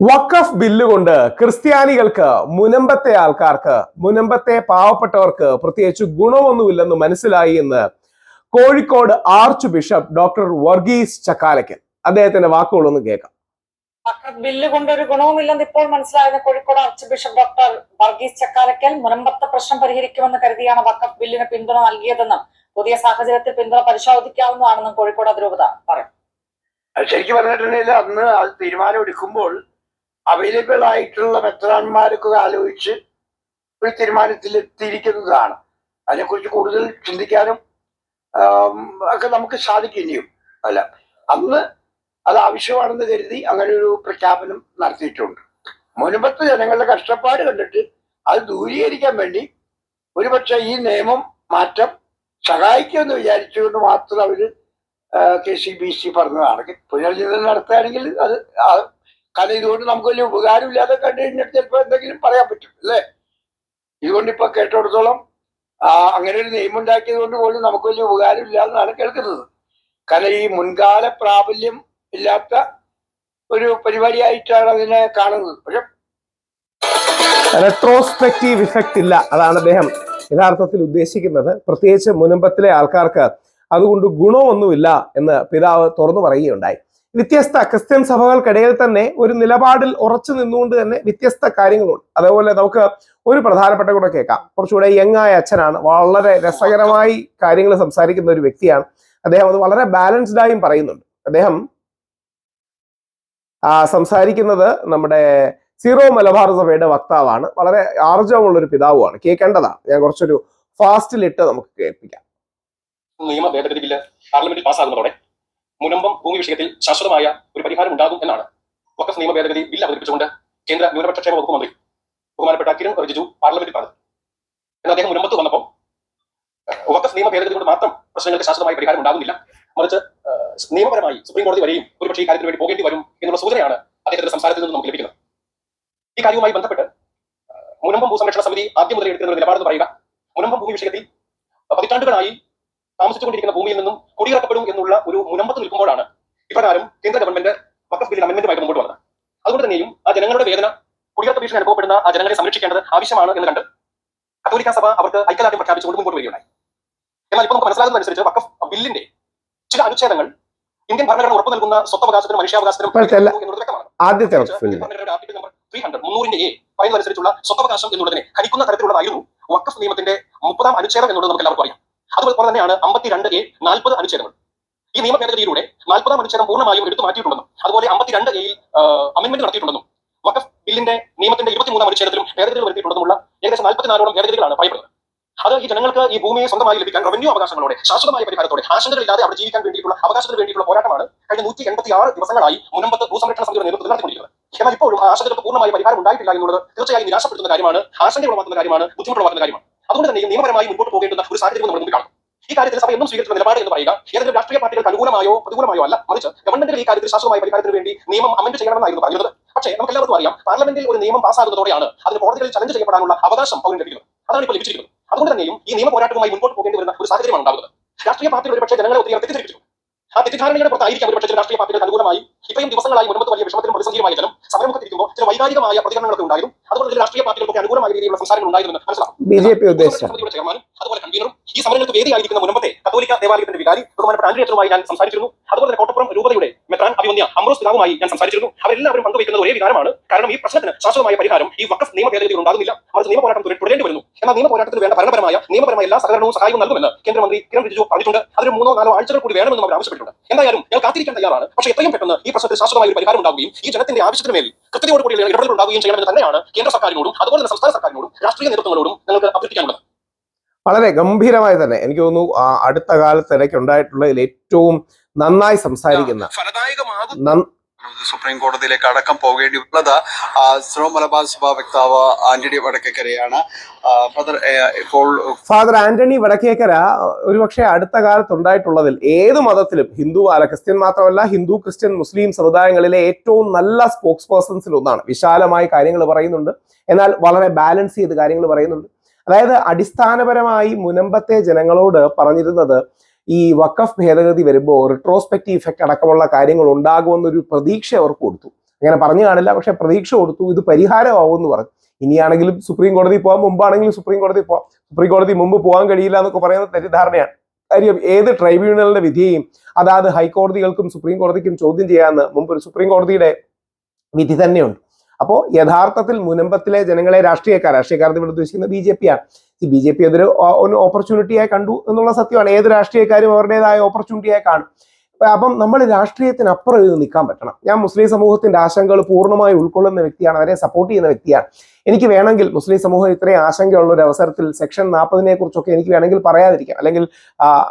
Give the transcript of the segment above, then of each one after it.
വഖഫ് bill കൊണ്ട് ക്രിസ്ത്യാനികൾക്ക് മുനമ്പത്തെ ആൾക്കാർക്ക് മുനമ്പത്തെ പാവപ്പെട്ടവർക്ക് പ്രത്യേകിച്ച് ഗുണമൊന്നുമില്ലെന്ന് മനസ്സിലായി എന്ന് Kozhikode archbishop doctor Varghese Chakkalakkal അദ്ദേഹത്തിന്റെ വാക്കുകളൊന്നും കേൾക്കാം. വഖഫ് ബില്ല് കൊണ്ട് ഒരു ഗുണവുമില്ലെന്ന് ഇപ്പോൾ മനസ്സിലായത് Kozhikode archbishop doctor Varghese Chakkalakkal മുനമ്പത്തെ പ്രശ്നം പരിഹരിക്കുമെന്ന് കരുതിയാണ് വഖഫ് ബില്ലിന് പിന്തുണ നൽകിയതെന്നും പുതിയ സാഹചര്യത്തിൽ പിന്തുണ പരിശോധിക്കാവുന്നതാണെന്നും കോഴിക്കോട് അതിരൂപത പറഞ്ഞു അത് ശരിക്കും പറഞ്ഞിട്ടുണ്ടെങ്കിൽ അന്ന് അത് തീരുമാനം എടുക്കുമ്പോൾ അവൈലബിൾ ആയിട്ടുള്ള വെറ്ററാൻമാരൊക്കെ ആലോചിച്ച് ഒരു തീരുമാനത്തിൽ എത്തിയിരിക്കുന്നതാണ് അതിനെക്കുറിച്ച് കൂടുതൽ ചിന്തിക്കാനും ഒക്കെ നമുക്ക് സാധിക്കും ഇനിയും. അല്ല അന്ന് അത് ആവശ്യമാണെന്ന് കരുതി അങ്ങനെ ഒരു പ്രഖ്യാപനം നടത്തിയിട്ടുണ്ട്. മുൻപത്തെ ജനങ്ങളുടെ കഷ്ടപ്പാട് കണ്ടിട്ട് അത് ദൂരീകരിക്കാൻ വേണ്ടി ഒരുപക്ഷെ ഈ നിയമം മാറ്റം സഹായിക്കുമെന്ന് വിചാരിച്ചുകൊണ്ട് മാത്രം അവർ കെ സി ബി സി പറഞ്ഞതാണ്. പുനർജീവിതം നടത്തുകയാണെങ്കിൽ അത് കാരണം ഇതുകൊണ്ട് നമുക്ക് വലിയ ഉപകാരമില്ലാതെ കണ്ടു കഴിഞ്ഞാൽ ചിലപ്പോൾ എന്തെങ്കിലും പറയാൻ പറ്റും അല്ലേ? ഇതുകൊണ്ട് ഇപ്പൊ കേട്ടിടത്തോളം അങ്ങനെ ഒരു നിയമം ഉണ്ടാക്കിയത് കൊണ്ട് പോലും നമുക്ക് വലിയ ഉപകാരം ഇല്ലാതെന്നാണ് കേൾക്കുന്നത്. കാരണം ഈ മുൻകാല പ്രാബല്യം ഇല്ലാത്ത ഒരു പരിപാടിയായിട്ടാണ് അതിനെ കാണുന്നത്. പക്ഷെ റെട്രോസ്പെക്റ്റീവ് ഇഫക്റ്റ് ഇല്ല അതാണ് അദ്ദേഹം യഥാർത്ഥത്തിൽ ഉദ്ദേശിക്കുന്നത്. പ്രത്യേകിച്ച് മുനമ്പത്തിലെ ആൾക്കാർക്ക് അതുകൊണ്ട് ഗുണമൊന്നുമില്ല എന്ന് പിതാവ് തുറന്നു പറയുകയുണ്ടായി. വ്യത്യസ്ത ക്രിസ്ത്യൻ സഭകൾക്കിടയിൽ തന്നെ ഒരു നിലപാടിൽ ഉറച്ചു നിന്നുകൊണ്ട് തന്നെ വ്യത്യസ്ത കാര്യങ്ങളുണ്ട്. അതേപോലെ നമുക്ക് ഒരു പ്രധാനപ്പെട്ട കൂടെ കേൾക്കാം. കുറച്ചുകൂടെ യങ്ങായ അച്ഛനാണ്. വളരെ രസകരമായി കാര്യങ്ങൾ സംസാരിക്കുന്ന ഒരു വ്യക്തിയാണ്. അദ്ദേഹം അത് വളരെ ബാലൻസ്ഡ് ആയും പറയുന്നുണ്ട്. അദ്ദേഹം സംസാരിക്കുന്നത് നമ്മുടെ സീറോ മലബാർ സഭയുടെ വക്താവാണ്. വളരെ ആർജവമുള്ള ഒരു പിതാവുമാണ്. കേൾക്കേണ്ടതാണ്. ഞാൻ കുറച്ചൊരു ഫാസ്റ്റിലിട്ട് നമുക്ക് കേൾപ്പിക്കാം. നിയമ ഭേദഗതി ബില്ല് പാർലമെന്റിൽ പാസ്സാകുന്നതോടെ മുനമ്പം ഭൂമി വിഷയത്തിൽ ശാശ്വതമായ ഒരു പരിഹാരം ഉണ്ടാകും എന്നാണ്. വക്കസ് നിയമ ഭേദഗതി ബില്ല് അവതരിപ്പിച്ചുകൊണ്ട് കേന്ദ്ര ന്യൂനപക്ഷ ക്ഷേമ വകുപ്പ് മന്ത്രി ബഹുമാനപ്പെട്ട കിരൺ റിജിജു പാർലമെന്റിൽ പറഞ്ഞു എന്നാൽ അദ്ദേഹം മുനമ്പത്ത് വന്നപ്പോൾ വക്കസ് നിയമ ഭേദഗതി കൊണ്ട് മാത്രം പ്രശ്നങ്ങൾക്ക് ശാശ്വതമായ പരിഹാരം ഉണ്ടാകുന്നില്ല. മറിച്ച് നിയമപരമായി സുപ്രീം കോടതി വരെയും ഒരുപക്ഷേ ഈ കാര്യത്തിന് വേണ്ടി പോകേണ്ടി വരും എന്നുള്ള സൂചനയാണ് അദ്ദേഹത്തിന്റെ സംസാരത്തിൽ നിന്ന് നമുക്ക് ലഭിക്കുന്നത്. ഈ കാര്യവുമായി ബന്ധപ്പെട്ട് മുനമ്പം ഭൂസംരക്ഷണ സമിതി ആദ്യം മുതൽ ഒരു നിലപാടെന്ന് പറയുക മുനമ്പം ഭൂമി വിഷയത്തിൽ പതിറ്റാണ്ടുകളായി താമസിച്ചുകൊണ്ടിരിക്കുന്ന ഭൂമിയിൽ നിന്നും കുടിയിറക്കപ്പെടും എന്നുള്ള ഒരു മുനമ്പത്ത് നിൽക്കുമ്പോഴാണ് ഇപ്രകാരം കേന്ദ്ര ഗവൺമെന്റ് വക്കഫ് ബില്ലിൽ അമെന്റ്മെന്റുമായിട്ട് മുമ്പോട്ട് വന്നത്. അതുകൊണ്ട് തന്നെയും ആ ജനങ്ങളുടെ വേദന കുടിയിറക്ക ഭീഷണി അനുഭവപ്പെടുന്ന ആ ജനങ്ങളെ സംരക്ഷിക്കേണ്ടത് ആവശ്യമാണ് എന്ന് കണ്ട് കത്തോലിക്ക സഭ അവർക്ക് ഐക്യദാർഢ്യം പ്രഖ്യാപിച്ചുകൊണ്ട് മുമ്പോട്ട് വരികയുണ്ടായി. എന്നാൽ ഇപ്പോൾ നമുക്ക് മനസ്സിലാകുന്നതനുസരിച്ച് വക്കഫ് ബില്ലിന്റെ ചില അനുച്ഛേദങ്ങൾ ഇന്ത്യൻ ഭരണഘടന ഉറപ്പു നൽകുന്ന സ്വത്തവകാശത്തിനും മനുഷ്യാവകാശത്തിനും എന്നുള്ളത് വ്യക്തമാണ്. ആർട്ടിക്കിൾ നമ്പർ ത്രീ ഹൺഡ്രഡ് മുന്നൂറിന്റെ എ പറയുന്നതനുസരിച്ചുള്ള സ്വത്തവകാശം എന്നുള്ളതിനെ ഹനിക്കുന്ന തരത്തിലുള്ളതായിരുന്നു വക്കഫ് നിയമത്തിന്റെ മുപ്പതാം അനുച്ഛേദം എന്നുള്ളത് നമുക്ക് എല്ലാവർക്കും അറിയാം. അതുപോലെ തന്നെയാണ് അമ്പത്തിരണ്ട് എ നാൽപ്പത് അനുച്ഛേദങ്ങൾ. ഈ നിയമ ഭേദഗതിയിലൂടെ നാൽപ്പതാം അനുച്ഛേദം പൂർണമായും എടുത്തു മാറ്റിയിട്ടുണ്ടെന്നും അതുപോലെ അമ്പത്തിരണ്ട് എയിൽ അമെന്റ്മെന്റ് നടത്തിയിട്ടുണ്ടെന്നും വക്കഫ് ബില്ലിന്റെ നിയമത്തിന്റെ ഇരുപത്തിമൂന്നാം അനുച്ഛേദത്തിലും ഭേദഗതികൾ വരുത്തിയിട്ടുള്ളതുമുള്ള ഏകദേശം നാൽപ്പത്തിനാലോളം ഭേദഗതികളാണ് പറയപ്പെടുന്നത് അത് ഈ ജനങ്ങൾക്ക് ഈ ഭൂമിയെ സ്വന്തമായി ലഭിക്കാൻ റവന്യൂ അവകാശങ്ങളോടെ ശാശ്വതമായ പരിഹാരത്തോടെ ആശങ്കകളില്ലാതെ അവിടെ ജീവിക്കാൻ വേണ്ടിയിട്ടുള്ള അവകാശത്തിന് വേണ്ടിയിട്ടുള്ള പോരാട്ടമാണ് കഴിഞ്ഞ നൂറ്റി എൺപത്തി ആറ് ദിവസങ്ങളായി മുനമ്പത്ത് ഭൂസംരക്ഷണ സമിതിയുടെ നേതൃത്വത്തിൽ നടത്തിക്കൊണ്ടിരിക്കുന്നത്. എന്നാൽ ഇപ്പോഴും ആശങ്കകൾക്ക് പൂർണമായ പരിഹാരം ഉണ്ടായിട്ടില്ല എന്നുള്ളത് തീർച്ചയായും നിരാശപ്പെടുത്തുന്ന കാര്യമാണ് ആശങ്ക ഉളവാക്കുന്ന കാര്യമാണ് ബുദ്ധിമുട്ടുളവാക്കുന്ന കാര്യമാണ്. അതുകൊണ്ട് തന്നെ നിയമപരമായി മുന്നോട്ട് പോകേണ്ടുന്ന ഒരു സാഹചര്യം നമ്മൾ മുന്നിൽ കാണും. ഈ കാര്യത്തിൽ സഭ എന്നും സ്വീകരിച്ച നിലപാട് എന്ന് പറയുക ഏതെങ്കിലും രാഷ്ട്രീയ പാർട്ടികൾക്ക് അനുകൂലമായോ പ്രതികൂലമായോ അല്ല. മറിച്ച് ഗവൺമെന്റിന്റെ ഈ കാര്യത്തിൽ ശാശ്വതമായ പരിഹാരത്തിന് വേണ്ടി നിയമം അമെന്റ് ചെയ്യണമെന്നായിരുന്നു പറഞ്ഞത്. പക്ഷേ നമുക്ക് എല്ലാവർക്കും അറിയാം പാർലമെന്റിൽ ഒരു നിയമം പാസ്സാകുന്നതോടെയാണ് അതിന് കോടതികളിൽ ചലഞ്ച് ചെയ്യപ്പെടാനുള്ള അവകാശം പൗരന് ലഭിക്കുന്നത്. അതാണ് ഇപ്പോൾ ലഭിച്ചിരിക്കുന്നത്. അതുകൊണ്ട് തന്നെയും ഈ നിയമ പോരാട്ടവുമായി മുന്നോട്ട് പോകേണ്ടി വരുന്ന ഒരു സാഹചര്യമാണ് ഉണ്ടാകുന്നത്. രാഷ്ട്രീയ പാർട്ടികൾ ഒരുപക്ഷെ ജനങ്ങളെ ഒത്തിരി തെറ്റിദ്ധരിപ്പിച്ചു. ആ തെറ്റിദ്ധാരണയുടെ പുറത്തായിരിക്കാം ഒരുപക്ഷെ ചില രാഷ്ട്രീയ പാർട്ടികൾ അനുകൂലമായി ഇത്രയും ദിവസങ്ങളായി മുൻപത്ത് വലിയ വിഷമത്തിനും പ്രതിസന്ധിയുമായി ജനം സമരമുഖത്തിരിക്കുമ്പോൾ ചില വൈകാരികമായ പ്രതികരണങ്ങളൊക്കെ ഉണ്ടായിരുന്നു. അതുപോലെ ചില രാഷ്ട്രീയ പാർട്ടികൾക്ക് അനുകൂലമായ രീതിയിലുള്ള സംസാരങ്ങൾ ഉണ്ടായിരുന്നു മനസ്സിലാക്കും. ബി ജെ പി ചെയർമാനും കൺവീനറും ഈ സമരങ്ങൾക്ക് വേദിയായിരിക്കുന്ന മുൻപത്തെ കത്തോലിക്ക ദേവാലയത്തിന്റെ വികാരി ബഹുമാനപ്പെട്ട ആൻഡ്രിയച്ചനുമായി ഞാൻ സംസാരിച്ചിരുന്നു. അതുപോലെ തന്നെ കോട്ടപ്പുറം രൂപതയുടെ മെത്രാൻ അഭിമന്യ അമ്രോസ് പിതാവുമായി ഞാൻ സംസാരിച്ചിരുന്നു. അവരെല്ലാവരും പങ്കുവയ്ക്കുന്ന ഒരേ വികാരമാണ്. കാരണം ഈ പ്രശ്നത്തിന് ശാശ്വതമായ പരിഹാരം ഈ വഖഫ് നിയമ ഭേദഗതികൾ ഉണ്ടാകുന്നില്ല. മറിച്ച് നിയമ പോരാട്ടം തുടരേണ്ടി വരുന്നു. എന്നാൽ നിയമ പോരാട്ടത്തിന് വേണ്ട ഭരണപരമായ നിയമപരമായ എല്ലാ സഹകരണവും സഹായവും നൽകുമെന്ന് കേന്ദ്രമന്ത്രി കിരൺ റിജിജു പറഞ്ഞിട്ടുണ്ട്. അതിന് മൂന്നോ നാലോ ആഴ്ചകൾ കൂടി വേണമെന്നും അവർ ആവശ്യപ്പെട്ടിട്ടുണ്ട്. എന്തായാലും ഞങ്ങൾ കാത്തിരിക്കാൻ തയ്യാറാണ്. പക്ഷേ എത്രയും പെട്ടെന്ന് ഈ പ്രശ്നത്തിൽ ശാശ്വതമായ ഒരു പരിഹാരം ഉണ്ടാവുകയും ഈ ജനത്തിന്റെ ആവശ്യത്തിന് മേൽ കൃത്യതയോടുകൂടി ഇടപെടൽ ഉണ്ടാവുകയും ചെയ്യണമെന്ന് തന്നെയാണ് കേന്ദ്ര സർക്കാരിനോടും അതുപോലെ തന്നെ സംസ്ഥാന സർക്കാരിനോടും രാഷ്ട്രീയ നേതൃത്വങ്ങളോടും ഞങ്ങൾക്ക് അഭ്യർത്ഥിക്കാനുള്ളത്. വളരെ ഗംഭീരമായി തന്നെ എനിക്ക് തോന്നുന്നു അടുത്ത കാലത്ത് ഇടയ്ക്ക് ഉണ്ടായിട്ടുള്ളതിൽ ഏറ്റവും നന്നായി സംസാരിക്കുന്ന സുപ്രീം കോടതിയിലേക്ക് അടക്കം പോകേണ്ടി ശ്രോ മലബാർ സഭാ വക്താവ് ആന്റണി വടക്കേക്കരയാണ്. ഫാദർ ഇപ്പോൾ ഫാദർ ആന്റണി വടക്കേക്കര ഒരുപക്ഷെ അടുത്ത കാലത്ത് ഉണ്ടായിട്ടുള്ളതിൽ ഏത് മതത്തിലും ഹിന്ദു അല്ല ക്രിസ്ത്യൻ മാത്രമല്ല ഹിന്ദു ക്രിസ്ത്യൻ മുസ്ലിം സമുദായങ്ങളിലെ ഏറ്റവും നല്ല സ്പോക്സ് പേഴ്സൺസിൽ ഒന്നാണ്. വിശാലമായി കാര്യങ്ങൾ പറയുന്നുണ്ട്. എന്നാൽ വളരെ ബാലൻസ് ചെയ്ത് കാര്യങ്ങൾ പറയുന്നുണ്ട്. അതായത് അടിസ്ഥാനപരമായി മുനമ്പത്തെ ജനങ്ങളോട് പറഞ്ഞിരുന്നത് ഈ വക്കഫ് ഭേദഗതി വരുമ്പോൾ റിട്രോസ്പെക്റ്റീവ് ഇഫക്റ്റ് അടക്കമുള്ള കാര്യങ്ങൾ ഉണ്ടാകുമെന്നൊരു പ്രതീക്ഷ അവർക്ക് കൊടുത്തു. അങ്ങനെ പറഞ്ഞു കാണില്ല പക്ഷെ പ്രതീക്ഷ കൊടുത്തു ഇത് പരിഹാരമാവും എന്ന് പറഞ്ഞു. ഇനിയാണെങ്കിലും സുപ്രീം കോടതി പോകാം മുമ്പാണെങ്കിലും സുപ്രീം കോടതി പോകാം സുപ്രീം കോടതി മുമ്പ് പോകാൻ കഴിയില്ല എന്നൊക്കെ പറയുന്നത് തെറ്റിദ്ധാരണയാണ്. കാര്യം ഏത് ട്രൈബ്യൂണലിന്റെ വിധിയെയും അതാത് ഹൈക്കോടതികൾക്കും സുപ്രീം കോടതിക്കും ചോദ്യം ചെയ്യാമെന്ന് മുമ്പ് ഒരു സുപ്രീം കോടതിയുടെ വിധി തന്നെയുണ്ട്. അപ്പോൾ യഥാർത്ഥത്തിൽ മുനമ്പത്തിലെ ജനങ്ങളെ രാഷ്ട്രീയക്കാർ രാഷ്ട്രീയക്കാർ ഇവിടെ ഉദ്ദേശിക്കുന്നത് ബി ജെ പി ആണ്. ഈ ബി ജെ പി അതൊരു ഓപ്പർച്യൂണിറ്റിയായി കണ്ടു എന്നുള്ള സത്യമാണ്. ഏത് രാഷ്ട്രീയക്കാരും അവരുടേതായ ഓപ്പർച്യൂണിറ്റിയായി കാണും. അപ്പം നമ്മൾ രാഷ്ട്രീയത്തിനപ്പുറം ഇത് നിൽക്കാൻ പറ്റണം. ഞാൻ മുസ്ലിം സമൂഹത്തിന്റെ ആശങ്കകൾ പൂർണമായി ഉൾക്കൊള്ളുന്ന വ്യക്തിയാണ് അവരെ സപ്പോർട്ട് ചെയ്യുന്ന വ്യക്തിയാണ്. എനിക്ക് വേണമെങ്കിൽ മുസ്ലിം സമൂഹം ഇത്രയും ആശങ്കയുള്ള ഒരു അവസരത്തിൽ സെക്ഷൻ നാൽപ്പതിനെ കുറിച്ചൊക്കെ എനിക്ക് വേണമെങ്കിൽ പറയാതിരിക്കാം. അല്ലെങ്കിൽ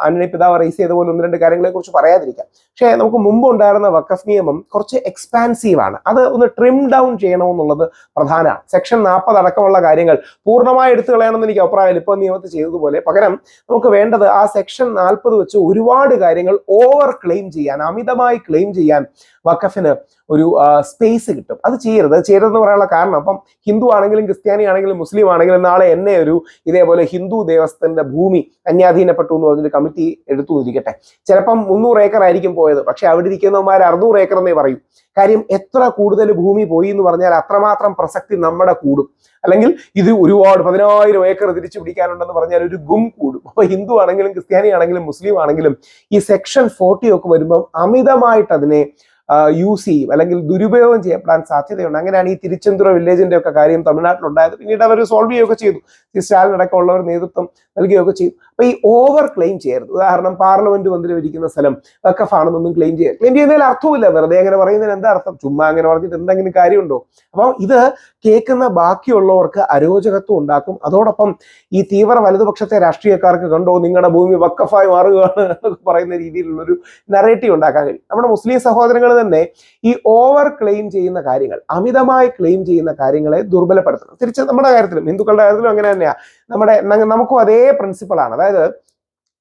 ആന്റണി പിതാവ് റേസ് ചെയ്ത പോലെ ഒന്ന് രണ്ട് കാര്യങ്ങളെ കുറിച്ച് പറയാതിരിക്കാം. പക്ഷേ നമുക്ക് മുമ്പ് ഉണ്ടായിരുന്ന വക്കഫ് നിയമം കുറച്ച് എക്സ്പാൻസീവ് ആണ്. അത് ഒന്ന് ട്രിം ഡൗൺ ചെയ്യണമെന്നുള്ളത് പ്രധാനമാണ്. സെക്ഷൻ നാൽപ്പത് അടക്കമുള്ള കാര്യങ്ങൾ പൂർണമായി എടുത്തു കളയണമെന്ന് എനിക്ക് അഭിപ്രായമില്ല. ഇപ്പോൾ നിയമത്തിൽ ചെയ്തതുപോലെ. പകരം നമുക്ക് വേണ്ടത് ആ സെക്ഷൻ നാൽപ്പത് വെച്ച് ഒരുപാട് കാര്യങ്ങൾ ഓവർ ക്ലെയിം ചെയ്യാൻ അമിതമായി ക്ലെയിം ചെയ്യാൻ വക്കഫിന് ഒരു സ്പേസ് കിട്ടും. അത് ചെയ്യരുത്. ചെയ്യരുതെന്ന് പറയാനുള്ള കാരണം അപ്പം ഹിന്ദു ആണെങ്കിലും ക്രിസ്ത്യാനി ആണെങ്കിലും മുസ്ലിം ആണെങ്കിലും നാളെ എന്നെ ഒരു ഇതേപോലെ ഹിന്ദു ദേവസ്ഥന്റെ ഭൂമി അന്യാധീനപ്പെട്ടു എന്ന് പറഞ്ഞൊരു കമ്മിറ്റി എടുത്തു ഇരിക്കട്ടെ ചിലപ്പം മുന്നൂറ് ഏക്കർ ആയിരിക്കും പോയത്. പക്ഷെ അവിടെ ഇരിക്കുന്നവന്മാർ അറുന്നൂറ് ഏക്കർ എന്നേ പറയും. കാര്യം എത്ര കൂടുതൽ ഭൂമി പോയി എന്ന് പറഞ്ഞാൽ അത്രമാത്രം പ്രസക്തി നമ്മുടെ കൂടും. അല്ലെങ്കിൽ ഇത് ഒരുപാട് പതിനായിരം ഏക്കർ തിരിച്ചു പിടിക്കാനുണ്ടെന്ന് പറഞ്ഞാൽ ഒരു ഗും കൂടും. അപ്പൊ ഹിന്ദു ആണെങ്കിലും ക്രിസ്ത്യാനി ആണെങ്കിലും മുസ്ലിം ആണെങ്കിലും ഈ സെക്ഷൻ ഫോർട്ടി ഒക്കെ വരുമ്പോൾ അമിതമായിട്ട് അതിനെ യൂസ് ചെയ്യും അല്ലെങ്കിൽ ദുരുപയോഗം ചെയ്യപ്പെടാൻ സാധ്യതയുണ്ട്. അങ്ങനെയാണ് ഈ തിരുച്ചെന്തുറ വില്ലേജിന്റെ ഒക്കെ കാര്യം തമിഴ്നാട്ടിലുണ്ടായത്. പിന്നീട് അവർ സോൾവ് ചെയ്യുകയൊക്കെ ചെയ്തു. ഈ സ്റ്റാലിൻ അടക്കമുള്ളവർ നേതൃത്വം നൽകുകയൊക്കെ ചെയ്തു. അപ്പൊ ഈ ഓവർ ക്ലെയിം ചെയ്യരുത്. ഉദാഹരണം പാർലമെന്റ് മന്ദിരം ഇരിക്കുന്ന സ്ഥലം വക്കഫ് ആണെന്നൊന്നും ക്ലെയിം ചെയ്യുക ക്ലെയിം ചെയ്യുന്നതിൽ അർത്ഥമില്ല വെറുതെ അങ്ങനെ പറയുന്നതിന് എന്താ അർത്ഥം? ചുമ്മാ അങ്ങനെ പറഞ്ഞിട്ട് എന്തെങ്കിലും കാര്യമുണ്ടോ? അപ്പം ഇത് കേൾക്കുന്ന ബാക്കിയുള്ളവർക്ക് അരോചകത്വം ഉണ്ടാക്കും. അതോടൊപ്പം ഈ തീവ്ര വലതുപക്ഷത്തെ രാഷ്ട്രീയക്കാർക്ക് കണ്ടോ? നിങ്ങളുടെ ഭൂമി വക്കഫായി മാറുകയാണ് എന്നൊക്കെ പറയുന്ന രീതിയിലുള്ളൊരു നറേറ്റീവ് ഉണ്ടാക്കാൻ കഴിയും. നമ്മുടെ മുസ്ലിം സഹോദരങ്ങൾ തന്നെ ഈ ഓവർ ക്ലെയിം ചെയ്യുന്ന കാര്യങ്ങൾ അമിതമായി ക്ലെയിം ചെയ്യുന്ന കാര്യങ്ങളെ ദുർബലപ്പെടുത്തണം. തിരിച്ച് നമ്മുടെ കാര്യത്തിലും ഹിന്ദുക്കളുടെ കാര്യത്തിലും അങ്ങനെ തന്നെയാണ് നമ്മുടെ നമുക്കും അതേ പ്രിൻസിപ്പളാണ് അതായത്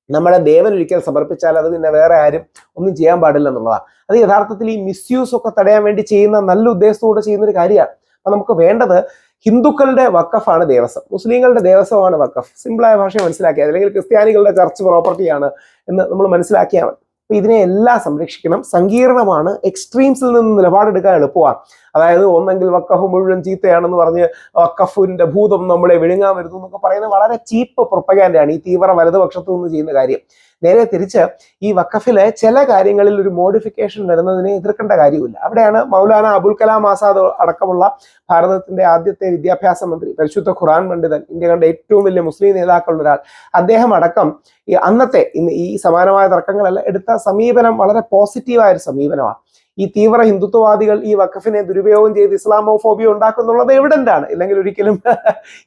നമ്മുടെ ദേവൻ ഒരിക്കൽ സമർപ്പിച്ചാൽ അത് പിന്നെ വേറെ ആരും ഒന്നും ചെയ്യാൻ പാടില്ല എന്നുള്ളതാണ് അത് യഥാർത്ഥത്തിൽ ഈ മിസ്യൂസ് ഒക്കെ തടയാൻ വേണ്ടി ചെയ്യുന്ന നല്ല ഉദ്ദേശത്തോടെ ചെയ്യുന്ന ഒരു കാര്യമാണ്. അപ്പൊ നമുക്ക് വേണ്ടത് ഹിന്ദുക്കളുടെ വക്കഫാണ് ദേവസ്വം. മുസ്ലിങ്ങളുടെ ദേവസ്വമാണ് വക്കഫ് സിമ്പിളായ ഭാഷ മനസ്സിലാക്കിയാൽ അല്ലെങ്കിൽ ക്രിസ്ത്യാനികളുടെ ചർച്ച് പ്രോപ്പർട്ടിയാണ് എന്ന് നമ്മൾ മനസ്സിലാക്കിയാൽ മതി. അപ്പൊ ഇതിനെ എല്ലാം സംരക്ഷിക്കണം. സങ്കീർണമാണ്. എക്സ്ട്രീംസിൽ നിന്ന് നിലപാടെടുക്കാൻ എളുപ്പമാണ് അതായത് ഒന്നെങ്കിൽ വക്കഫ് മുഴുവൻ ചീത്തയാണെന്ന് പറഞ്ഞ് വക്കഫിന്റെ ഭൂതം നമ്മളെ വിഴുങ്ങാൻ വരുന്നു എന്നൊക്കെ പറയുന്നത് വളരെ ചീപ്പ് പ്രൊപ്പഗാൻഡാണ് ഈ തീവ്ര വലതുപക്ഷത്തു നിന്ന് ചെയ്യുന്ന കാര്യം. നേരെ തിരിച്ച് ഈ വക്കഫിലെ ചില കാര്യങ്ങളിൽ ഒരു മോഡിഫിക്കേഷൻ വരുന്നതിനെ എതിർക്കേണ്ട കാര്യമില്ല അവിടെയാണ് മൗലാന അബുൽ കലാം ആസാദ് അടക്കമുള്ള ഭാരതത്തിന്റെ ആദ്യത്തെ വിദ്യാഭ്യാസ മന്ത്രി പരിശുദ്ധ ഖുറാൻ പണ്ഡിതൻ ഇന്ത്യ കണ്ട ഏറ്റവും വലിയ മുസ്ലിം നേതാക്കളുടെ ഒരാൾ. അദ്ദേഹം അടക്കം ഈ അന്നത്തെ ഈ സമാനമായ തർക്കങ്ങളെല്ലാം എടുത്ത സമീപനം വളരെ പോസിറ്റീവായ ഒരു സമീപനമാണ്. ഈ തീവ്ര ഹിന്ദുത്വവാദികൾ ഈ വഖഫിനെ ദുരുപയോഗം ചെയ്ത് ഇസ്ലാമോഫോബിയ ഉണ്ടാക്കുന്നുള്ളത് എവിഡന്റ് ആണ് ഇല്ലെങ്കിൽ ഒരിക്കലും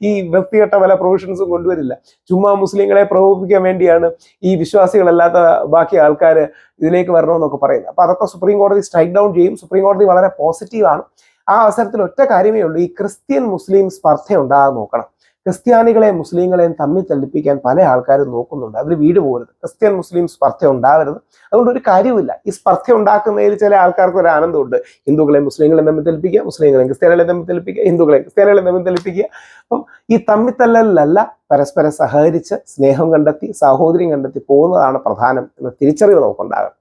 ഈ വൃത്തികെട്ട പല പ്രൊവിഷൻസും കൊണ്ടുവരില്ല. ചുമ്മാ മുസ്ലിങ്ങളെ പ്രകോപിപ്പിക്കാൻ വേണ്ടിയാണ് ഈ വിശ്വാസികളല്ലാത്ത ബാക്കി ആൾക്കാർ ഇതിലേക്ക് വരണമെന്നൊക്കെ പറയുന്നത്. അപ്പൊ അതൊക്കെ സുപ്രീം കോടതി സ്ട്രൈക്ക് ഡൗൺ ചെയ്യും. സുപ്രീം കോടതി വളരെ പോസിറ്റീവാണ്. ആ അവസരത്തിൽ ഒറ്റ കാര്യമേ ഉള്ളൂ. ഈ ക്രിസ്ത്യൻ മുസ്ലിം സ്പർദ്ധ ഉണ്ടാകാൻ നോക്കണം. ക്രിസ്ത്യാനികളെയും മുസ്ലിങ്ങളെയും തമ്മിൽ തല്ലിപ്പിക്കാൻ പല ആൾക്കാരും നോക്കുന്നുണ്ട്. അതിൽ വീട് പോകരുത്. ക്രിസ്ത്യൻ മുസ്ലിം സ്പർദ്ധ ഉണ്ടാവരുത് അതുകൊണ്ട് ഒരു കാര്യമില്ല ഈ സ്പർദ്ധ ഉണ്ടാക്കുന്നതിൽ ചില ആൾക്കാർക്ക് ഒരു ആനന്ദമുണ്ട്. ഹിന്ദുക്കളെയും മുസ്ലിങ്ങളെയും തമ്മിൽ തെളിപ്പിക്കുക മുസ്ലിങ്ങളെയും ക്രിസ്ത്യാനികളെയും തമ്മിൽ തെളിപ്പിക്കുക ഹിന്ദുക്കളെയും ക്രിസ്ത്യാനികളെയും തമ്മിൽ തെളിപ്പിക്കുക. അപ്പം ഈ തമ്മിത്തല്ലലിലല്ല പരസ്പരം സഹകരിച്ച് സ്നേഹം കണ്ടെത്തി സാഹോദര്യം കണ്ടെത്തി പോകുന്നതാണ് പ്രധാനം എന്ന തിരിച്ചറിവ് നമുക്കുണ്ടാകും